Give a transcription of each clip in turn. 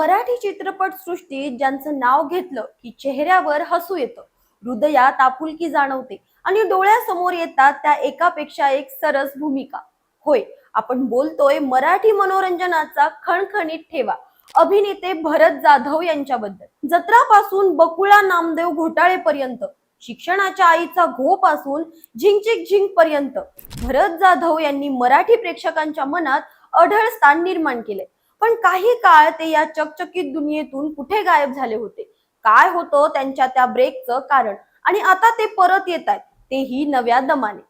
मराठी चित्रपट सृष्टीत ज्यांचं नाव घेतलं की चेहऱ्यावर हसू येतं हृदयात आपुलकी जाणवते आणि डोळ्यासमोर येतात त्या एकापेक्षा एक सरस भूमिका. होय आपण बोलतोय मराठी मनोरंजनाचा खणखणीत ठेवा. अभिनेते भरत जाधव यांच्याबद्दल. जत्रापासून बकुळा नामदेव घोटाळेपर्यंत शिक्षणाच्या आईचा घो पासून झिंचिक झिंक पर्यंत भरत जाधव यांनी मराठी प्रेक्षकांच्या मनात अढळ स्थान निर्माण केले पण काही काळ ते या चकचकीत दुनियेतून कुठे गायब झाले होते? काय होतं त्यांच्या त्या ब्रेकचं कारण? आणि आता ते परत येत आहेत तेही नव्या दमाने.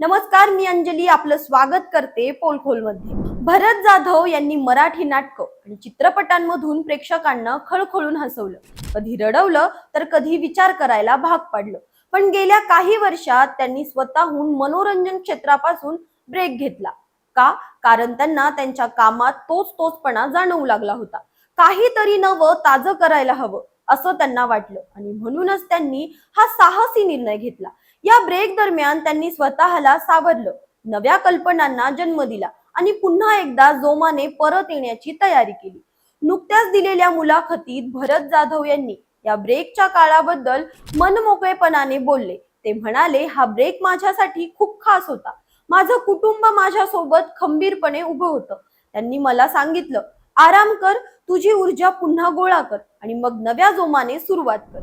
नमस्कार मी अंजली आपलं स्वागत करते पोलखोलमध्ये. भरत जाधव यांनी मराठी नाटकं आणि चित्रपटांमधून प्रेक्षकांना खळखळून हसवलं. कधी रडवलं तर कधी विचार करायला भाग पाडलं. पण गेल्या काही वर्षात त्यांनी स्वतःहून मनोरंजन क्षेत्रापासून ब्रेक घेतला. का कारण त्यांना त्यांच्या कामात तोच तोचपणा जाणवू लागला होता. काहीतरी नवं ताजं करायला हवं असं त्यांना वाटलं. आणि म्हणूनच त्यांनी हा साहसी निर्णय घेतला. या ब्रेक दरम्यान त्यांनी स्वतःला सावरलं. नव्या कल्पनांना जन्म दिला आणि पुन्हा एकदा जोमाने परत येण्याची तयारी केली. नुकत्याच दिलेल्या मुलाखतीत भरत जाधव यांनी या ब्रेकच्या काळाबद्दल मनमोकळेपणाने बोलले. ते म्हणाले हा ब्रेक माझ्यासाठी खूप खास होता. माझं कुटुंब माझ्यासोबत खंबीरपणे उभं होतं. त्यांनी मला सांगितलं आराम कर तुझी ऊर्जा पुन्हा गोळा कर आणि मग नव्या जोमाने सुरुवात कर.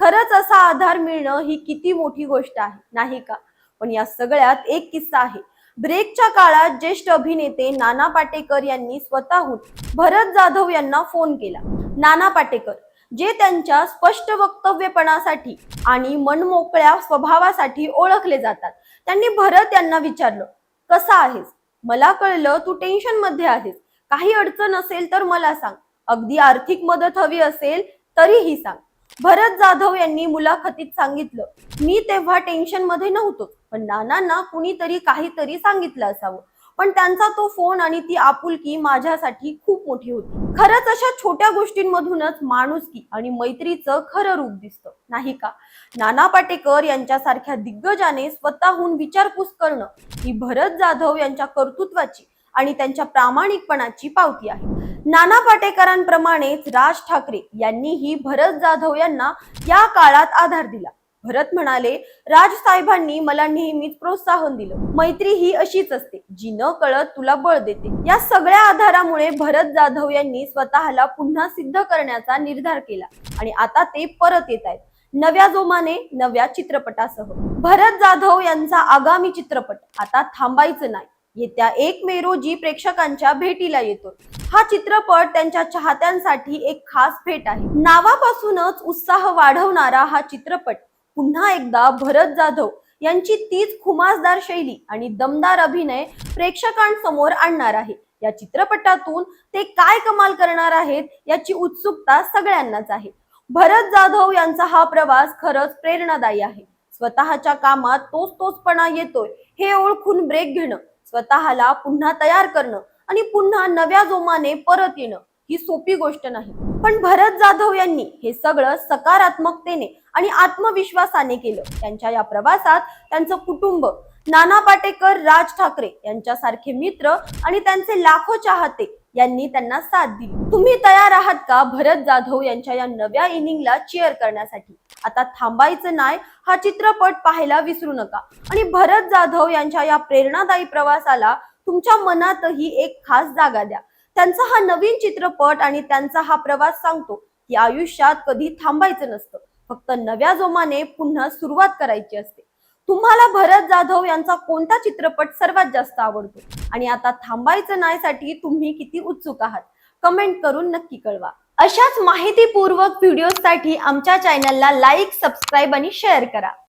खरंच असा आधार मिळणं ही किती मोठी गोष्ट आहे नाही का? पण या सगळ्यात एक किस्सा आहे. ब्रेकच्या काळात ज्येष्ठ अभिनेते नाना पाटेकर यांनी स्वतःहून भरत जाधव यांना फोन केला. नाना पाटेकर जे त्यांच्या स्पष्ट वक्तव्यपणासाठी आणि मनमोकळ्या स्वभावासाठी ओळखले जातात. त्यांनी भरत यांना विचारलं कसा आहेस? मला कळलं तू टेन्शनमध्ये आहेस. काही अडचण असेल तर मला सांग. अगदी आर्थिक मदत हवी असेल तरीही सांग. भरत जाधव यांनी मुलाखतीत सांगितलं मी तेव्हा टेन्शनमध्ये नव्हतो पण नानांना कुणीतरी काहीतरी सांगितलं असावं. पण त्यांचा तो फोन आणि ती आपुलकी माझ्यासाठी खूप मोठी होती. खरंच अशा छोट्या गोष्टींमधूनच माणुसकी आणि मैत्रीचं खरं रूप दिसतं. नाही का? नाना पाटेकर यांच्यासारख्या दिग्गजाने स्वतःहून विचारपूस करणं ही भरत जाधव यांच्या कर्तृत्वाची आणि त्यांच्या प्रामाणिकपणाची पावती आहे. नाना पाटेकरांप्रमाणेच राज ठाकरे यांनीही भरत जाधव यांना या काळात आधार दिला. भरत म्हणाले राज साहेबांनी मला नेहमीच प्रोत्साहन दिलं. मैत्री ही अशीच असते जी न कळत तुला बळ देते. या सगळ्या आधारामुळे भरत जाधव यांनी स्वतःला पुन्हा सिद्ध करण्याचा निर्धार केला आणि आता ते परत येत आहेत नव्या जोमाने नव्या चित्रपटासह. भरत जाधव यांचा आगामी चित्रपट आता थांबायचं नाही. येत्या एक मे रोजी प्रेक्षकांच्या भेटीला येतो हा चित्रपट त्यांच्या चाहत्यांसाठी एक खास भेट आहे. नावापासूनच उत्साह वाढवणारा हा चित्रपट पुन्हा एकदा भरत जाधव यांची तीच खुमासदार शैली आणि दमदार अभिनय प्रेक्षकांसमोर आणणार आहे. या चित्रपटातून ते काय कमाल करणार आहेत याची उत्सुकता सगळ्यांनाच आहे. भरत जाधव यांचा हा प्रवास खरंच प्रेरणादायी आहे. स्वतःच्या कामात तोच तोचपणा येतोय हे ओळखून ब्रेक घेणं स्वतःला पुन्हा तयार करणं आणि पुन्हा नव्या जोमाने परत येणं ही सोपी गोष्ट नाही. पण भरत जाधव यांनी हे सगळं सकारात्मकतेने आणि आत्मविश्वासाने केलं. त्यांच्या या प्रवासात त्यांचं कुटुंब नाना पाटेकर राज ठाकरे यांच्यासारखे मित्र आणि त्यांचे लाखो चाहते यांनी त्यांना साथ दिली. तुम्ही तयार आहात का भरत जाधव यांच्या या नव्या इनिंगला चेअर करण्यासाठी? आता थांबायचं नाही हा चित्रपट पाहायला विसरू नका. आणि भरत जाधव यांच्या या प्रेरणादायी प्रवासाला तुमच्या मनातही एक खास जागा द्या. त्यांचा हा नवीन चित्रपट आणि त्यांचा हा प्रवास सांगतो की आयुष्यात कधी थांबायचं नसतं. फक्त नव्या जोमाने पुन्हा सुरुवात करायची असते. तुम्हाला भरत जाधव यांचा कोणता चित्रपट सर्वात जास्त आवडतो? आणि आता थांबायचं नाही साठी तुम्ही किती उत्सुक आहात? कमेंट करून नक्की कळवा. अशाच माहितीपूर्वक व्हिडिओसाठी आमच्या चॅनलला लाईक सबस्क्राईब आणि शेअर करा.